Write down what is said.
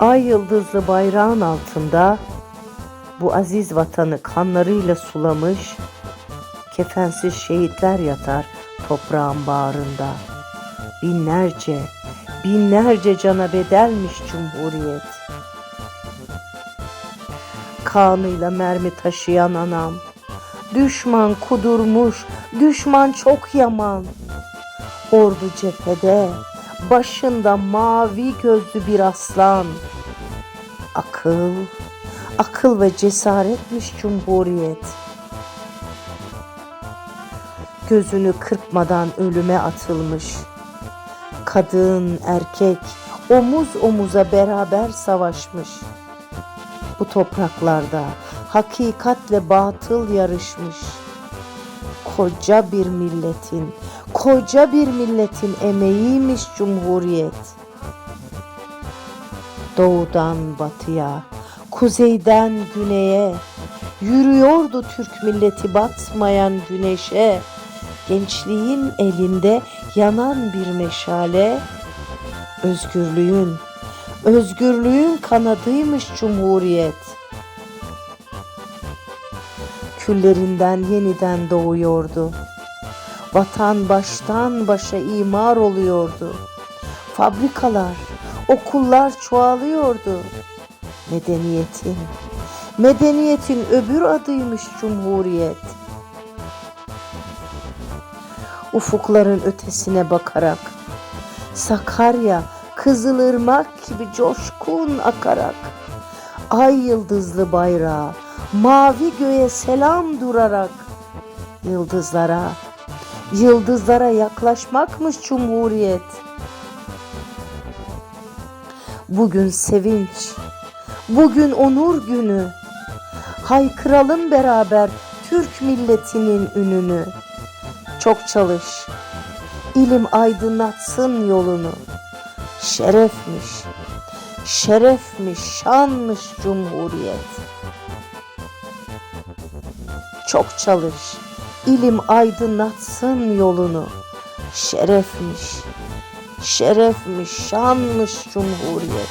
Ay yıldızlı bayrağın altında bu aziz vatanı kanlarıyla sulamış kefensiz şehitler yatar toprağın bağrında. Binlerce, binlerce cana bedelmiş Cumhuriyet. Kanıyla mermi taşıyan anam, düşman kudurmuş, düşman çok yaman. Ordu cephede, başında mavi gözlü bir aslan. Akıl, akıl ve cesaretmiş Cumhuriyet. Gözünü kırpmadan ölüme atılmış. Kadın, erkek omuz omuza beraber savaşmış. Bu topraklarda hakikatle batıl yarışmış. Koca bir milletin, koca bir milletin emeğiymiş Cumhuriyet. Doğudan batıya, kuzeyden güneye yürüyordu Türk milleti batmayan güneşe. Gençliğin elinde yanan bir meşale, özgürlüğün, özgürlüğün kanadıymış Cumhuriyet. Küllerinden yeniden doğuyordu. Vatan baştan başa imar oluyordu. Fabrikalar, okullar çoğalıyordu. Medeniyetin, medeniyetin öbür adıymış Cumhuriyet. Ufukların ötesine bakarak, Sakarya, Kızılırmak gibi coşkun akarak, ay yıldızlı bayrağı, mavi göğe selam durarak, yıldızlara, yıldızlara yaklaşmakmış Cumhuriyet. Bugün sevinç, bugün onur günü. Haykıralım beraber Türk milletinin ününü. Çok çalış, ilim aydınlatsın yolunu. Şerefmiş, şerefmiş, şanmış Cumhuriyet. Çok çalış, İlim aydınlatsın yolunu. Şerefmiş, şerefmiş, şanmış Cumhuriyet.